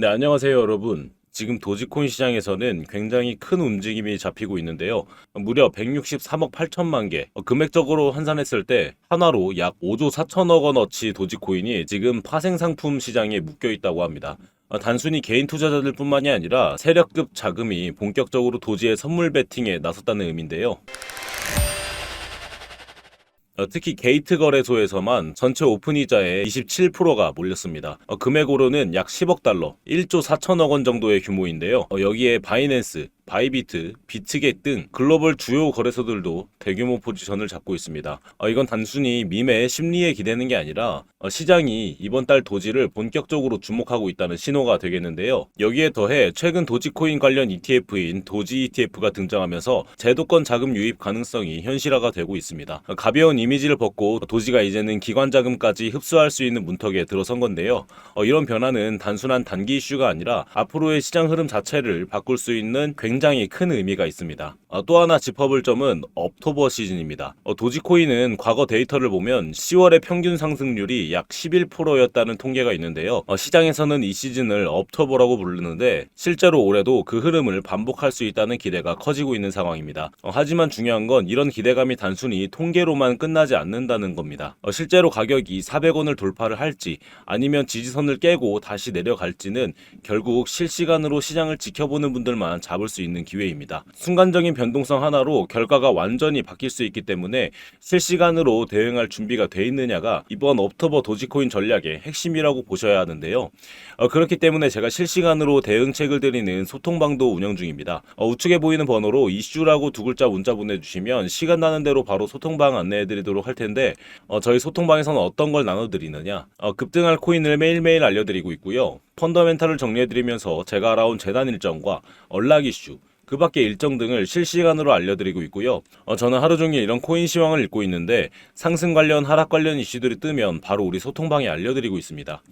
네, 안녕하세요, 여러분. 지금 도지코인 시장에서는 굉장히 큰 움직임이 잡히고 있는데요. 무려 163억 8천만 개. 어, 금액적으로 환산했을 때 하나로 약 5조 4천억 원어치 도지코인이 지금 파생 상품 시장에 묶여 있다고 합니다. 어, 단순히 개인 투자자들 뿐만이 아니라 세력급 자금이 본격적으로 도지의 선물 베팅에 나섰다는 의미인데요. 어, 특히 게이트 거래소에서만 전체 오픈이자의 27%가 몰렸습니다. 어, 금액으로는 약 10억 달러, 1조 4천억 원 정도의 규모인데요. 어, 여기에 바이낸스, 바이비트, 비트겟 등 글로벌 주요 거래소들도 대규모 포지션을 잡고 있습니다. 어, 이건 단순히 밈의 심리에 기대는 게 아니라 어, 시장이 이번 달 도지를 본격적으로 주목하고 있다는 신호가 되겠는데요. 여기에 더해 최근 도지코인 관련 ETF인 도지 ETF가 등장하면서 제도권 자금 유입 가능성이 현실화가 되고 있습니다. 어, 가벼운 이미지를 벗고 도지가 이제는 기관 자금까지 흡수할 수 있는 문턱에 들어선 건데요. 어, 이런 변화는 단순한 단기 이슈가 아니라 앞으로의 시장 흐름 자체를 바꿀 수 있는 굉장히 큰 의미가 있습니다. 어, 또 하나 짚어볼 점은 업토버 시즌입니다. 어, 도지코인은 과거 데이터를 보면 10월의 평균 상승률이 약 11%였다는 통계가 있는데요. 어, 시장에서는 이 시즌을 업토버라고 부르는데 실제로 올해도 그 흐름을 반복할 수 있다는 기대가 커지고 있는 상황입니다. 어, 하지만 중요한 건 이런 기대감이 단순히 통계로만 끝나지 않는다는 겁니다. 어, 실제로 가격이 400원을 돌파를 할지 아니면 지지선을 깨고 다시 내려갈지는 결국 실시간으로 시장을 지켜보는 분들만 잡을 수 있는 기회입니다. 순간적인 변동성 하나로 결과가 완전히 바뀔 수 있기 때문에 실시간으로 대응할 준비가 돼 있느냐가 이번 업토버 도지코인 전략의 핵심이라고 보셔야 하는데요. 어, 그렇기 때문에 제가 실시간으로 대응책을 드리는 소통방도 운영 중입니다. 어, 우측에 보이는 번호로 이슈라고 두 글자 문자 보내주시면 시간 나는 대로 바로 소통방 안내해드리도록 할 텐데 어, 저희 소통방에서는 어떤 걸 나눠드리느냐 어, 급등할 코인을 매일매일 알려드리고 있고요. 펀더멘탈을 정리해드리면서 제가 알아온 재단 일정과 언락 이슈 그 밖의 일정 등을 실시간으로 알려드리고 있고요. 어, 저는 하루 종일 이런 코인 시황을 읽고 있는데 상승 관련, 하락 관련 이슈들이 뜨면 바로 우리 소통방에 알려드리고 있습니다.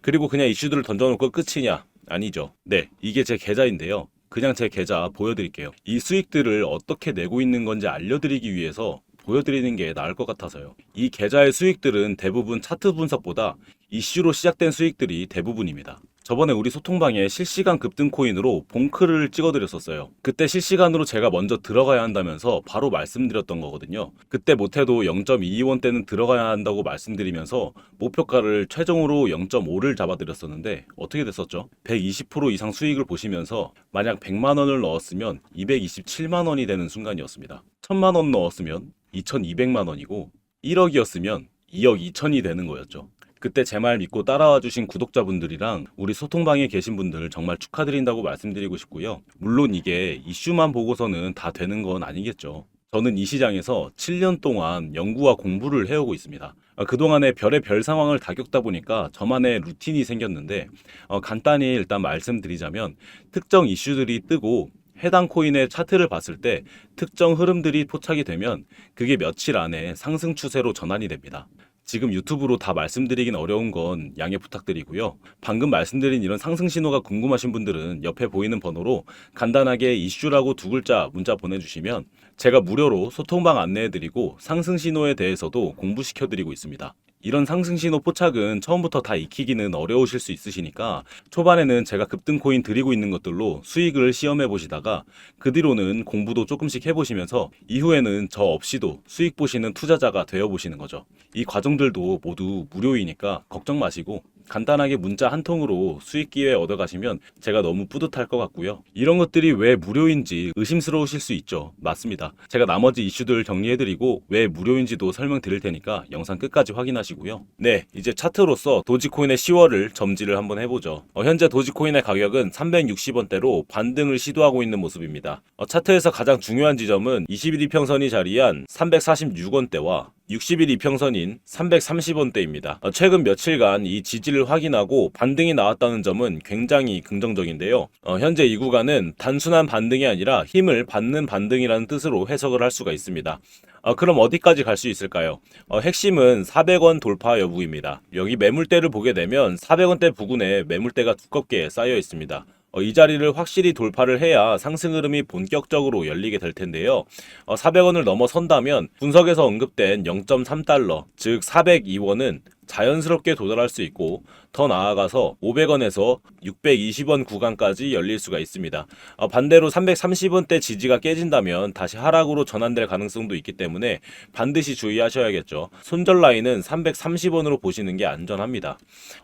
그리고 그냥 이슈들을 던져놓고 끝이냐? 아니죠. 네, 이게 제 계좌인데요. 그냥 제 계좌 보여드릴게요. 이 수익들을 어떻게 내고 있는 건지 알려드리기 위해서 보여드리는 게 나을 것 같아서요. 이 계좌의 수익들은 대부분 차트 분석보다 이슈로 시작된 수익들이 대부분입니다. 저번에 우리 소통방에 실시간 급등 코인으로 봉크를 찍어드렸었어요. 그때 실시간으로 제가 먼저 들어가야 한다면서 바로 말씀드렸던 거거든요. 그때 못해도 0.22원대는 들어가야 한다고 말씀드리면서 목표가를 최종으로 0.5를 잡아드렸었는데 어떻게 됐었죠? 120% 이상 수익을 보시면서 만약 100만 원을 넣었으면 227만 원이 되는 순간이었습니다. 1000만 원 넣었으면 2200만 원이고 1억이었으면 2억 2천이 되는 거였죠. 그때 제 말 믿고 따라와 주신 구독자분들이랑 우리 소통방에 계신 분들 정말 축하드린다고 말씀드리고 싶고요. 물론 이게 이슈만 보고서는 다 되는 건 아니겠죠. 저는 이 시장에서 7년 동안 연구와 공부를 해오고 있습니다. 어, 그동안에 별의 별 상황을 다 겪다 보니까 저만의 루틴이 생겼는데 어, 간단히 일단 말씀드리자면 특정 이슈들이 뜨고 해당 코인의 차트를 봤을 때 특정 흐름들이 포착이 되면 그게 며칠 안에 상승 추세로 전환이 됩니다. 지금 유튜브로 다 말씀드리긴 어려운 건 양해 부탁드리고요. 방금 말씀드린 이런 상승 신호가 궁금하신 분들은 옆에 보이는 번호로 간단하게 이슈라고 두 글자 문자 보내주시면 제가 무료로 소통방 안내해드리고 상승 신호에 대해서도 공부시켜드리고 있습니다. 이런 상승 신호 포착은 처음부터 다 익히기는 어려우실 수 있으시니까 초반에는 제가 급등 코인 드리고 있는 것들로 수익을 시험해 보시다가 그 뒤로는 공부도 조금씩 해보시면서 이후에는 저 없이도 수익 보시는 투자자가 되어 보시는 거죠. 이 과정들도 모두 무료이니까 걱정 마시고 간단하게 문자 한 통으로 수익 기회 얻어가시면 제가 너무 뿌듯할 것 같고요. 이런 것들이 왜 무료인지 의심스러우실 수 있죠. 맞습니다. 제가 나머지 이슈들 정리해드리고 왜 무료인지도 설명드릴 테니까 영상 끝까지 확인하시고요. 네, 이제 차트로서 도지코인의 10월을 점지를 한번 해보죠. 어, 현재 도지코인의 가격은 360원대로 반등을 시도하고 있는 모습입니다. 어, 차트에서 가장 중요한 지점은 21 이평선이 자리한 346원대와 60일 이평선인 330원대입니다. 어, 최근 며칠간 이 지지를 확인하고 반등이 나왔다는 점은 굉장히 긍정적인데요. 어, 현재 이 구간은 단순한 반등이 아니라 힘을 받는 반등이라는 뜻으로 해석을 할 수가 있습니다. 어, 그럼 어디까지 갈 수 있을까요? 어, 핵심은 400원 돌파 여부입니다. 여기 매물대를 보게 되면 400원대 부근에 매물대가 두껍게 쌓여 있습니다. 어, 이 자리를 확실히 돌파를 해야 상승 흐름이 본격적으로 열리게 될 텐데요. 어, 400원을 넘어선다면 분석에서 언급된 0.3달러, 즉 402원은 자연스럽게 도달할 수 있고 더 나아가서 500원에서 620원 구간까지 열릴 수가 있습니다. 어, 반대로 330원대 지지가 깨진다면 다시 하락으로 전환될 가능성도 있기 때문에 반드시 주의하셔야겠죠. 손절 라인은 330원으로 보시는 게 안전합니다.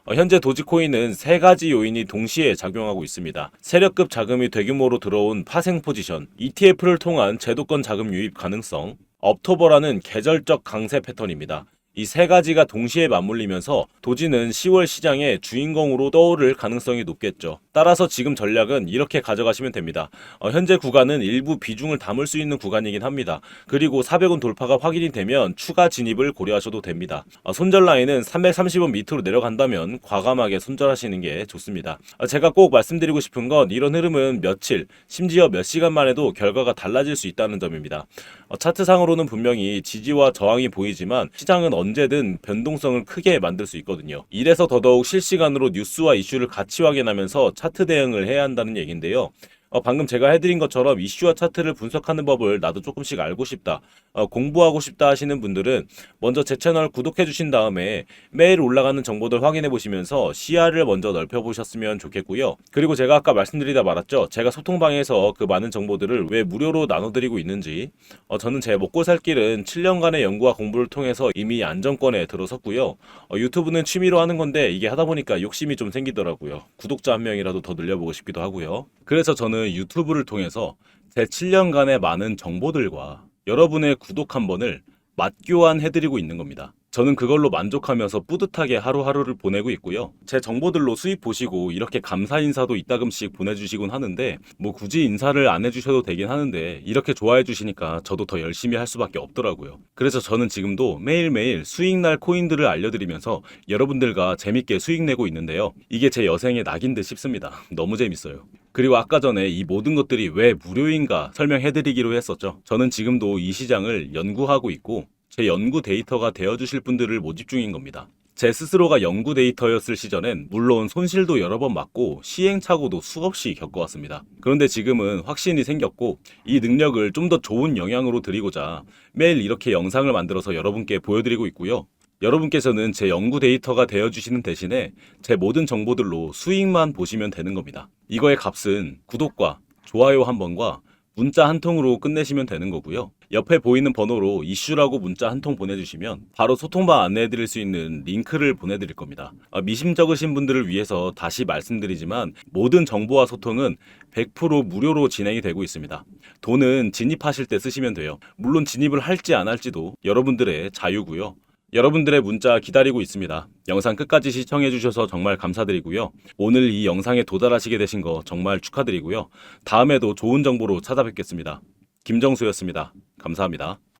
어, 현재 도지코인은 세 가지 요인이 동시에 작용하고 있습니다. 세력급 자금이 대규모로 들어온 파생 포지션, ETF를 통한 제도권 자금 유입 가능성, 업토버라는 계절적 강세 패턴입니다. 이 세 가지가 동시에 맞물리면서 도지는 10월 시장의 주인공으로 떠오를 가능성이 높겠죠. 따라서 지금 전략은 이렇게 가져가시면 됩니다. 어, 현재 구간은 일부 비중을 담을 수 있는 구간이긴 합니다. 그리고 400원 돌파가 확인이 되면 추가 진입을 고려하셔도 됩니다. 어, 손절 라인은 330원 밑으로 내려간다면 과감하게 손절하시는 게 좋습니다. 어, 제가 꼭 말씀드리고 싶은 건 이런 흐름은 며칠, 심지어 몇 시간만 해도 결과가 달라질 수 있다는 점입니다. 어, 차트상으로는 분명히 지지와 저항이 보이지만 시장은 언제든 변동성을 크게 만들 수 있거든요. 이래서 더더욱 실시간으로 뉴스와 이슈를 같이 확인하면서 차트 대응을 해야 한다는 얘기인데요. 어, 방금 제가 해드린 것처럼 이슈와 차트를 분석하는 법을 나도 조금씩 알고 싶다, 어, 공부하고 싶다 하시는 분들은 먼저 제 채널 구독해 주신 다음에 매일 올라가는 정보들 확인해 보시면서 시야를 먼저 넓혀 보셨으면 좋겠고요. 그리고 제가 아까 말씀드리다 말았죠. 제가 소통방에서 그 많은 정보들을 왜 무료로 나눠드리고 있는지 어, 저는 제 먹고 살 길은 7년간의 연구와 공부를 통해서 이미 안정권에 들어섰고요. 어, 유튜브는 취미로 하는 건데 이게 하다 보니까 욕심이 좀 생기더라고요. 구독자 한 명이라도 더 늘려보고 싶기도 하고요. 그래서 저는 유튜브를 통해서 제 7년간의 많은 정보들과 여러분의 구독 한 번을 맞교환해드리고 있는 겁니다. 저는 그걸로 만족하면서 뿌듯하게 하루하루를 보내고 있고요. 제 정보들로 수입 보시고 이렇게 감사 인사도 이따금씩 보내주시곤 하는데 뭐 굳이 인사를 안 해주셔도 되긴 하는데 이렇게 좋아해 주시니까 저도 더 열심히 할 수밖에 없더라고요. 그래서 저는 지금도 매일매일 수익날 코인들을 알려드리면서 여러분들과 재밌게 수익 내고 있는데요. 이게 제 여생의 낙인 듯 싶습니다. 너무 재밌어요. 그리고 아까 전에 이 모든 것들이 왜 무료인가 설명해드리기로 했었죠. 저는 지금도 이 시장을 연구하고 있고 제 연구 데이터가 되어주실 분들을 모집 중인 겁니다. 제 스스로가 연구 데이터였을 시절엔 물론 손실도 여러 번 맞고 시행착오도 수없이 겪어왔습니다. 그런데 지금은 확신이 생겼고 이 능력을 좀 더 좋은 영향으로 드리고자 매일 이렇게 영상을 만들어서 여러분께 보여드리고 있고요. 여러분께서는 제 연구 데이터가 되어주시는 대신에 제 모든 정보들로 수익만 보시면 되는 겁니다. 이거의 값은 구독과 좋아요 한 번과 문자 한 통으로 끝내시면 되는 거고요. 옆에 보이는 번호로 이슈라고 문자 한 통 보내주시면 바로 소통방 안내해드릴 수 있는 링크를 보내드릴 겁니다. 아, 미심쩍으신 분들을 위해서 다시 말씀드리지만 모든 정보와 소통은 100% 무료로 진행이 되고 있습니다. 돈은 진입하실 때 쓰시면 돼요. 물론 진입을 할지 안 할지도 여러분들의 자유고요. 여러분들의 문자 기다리고 있습니다. 영상 끝까지 시청해주셔서 정말 감사드리고요. 오늘 이 영상에 도달하시게 되신 거 정말 축하드리고요. 다음에도 좋은 정보로 찾아뵙겠습니다. 김정수였습니다. 감사합니다.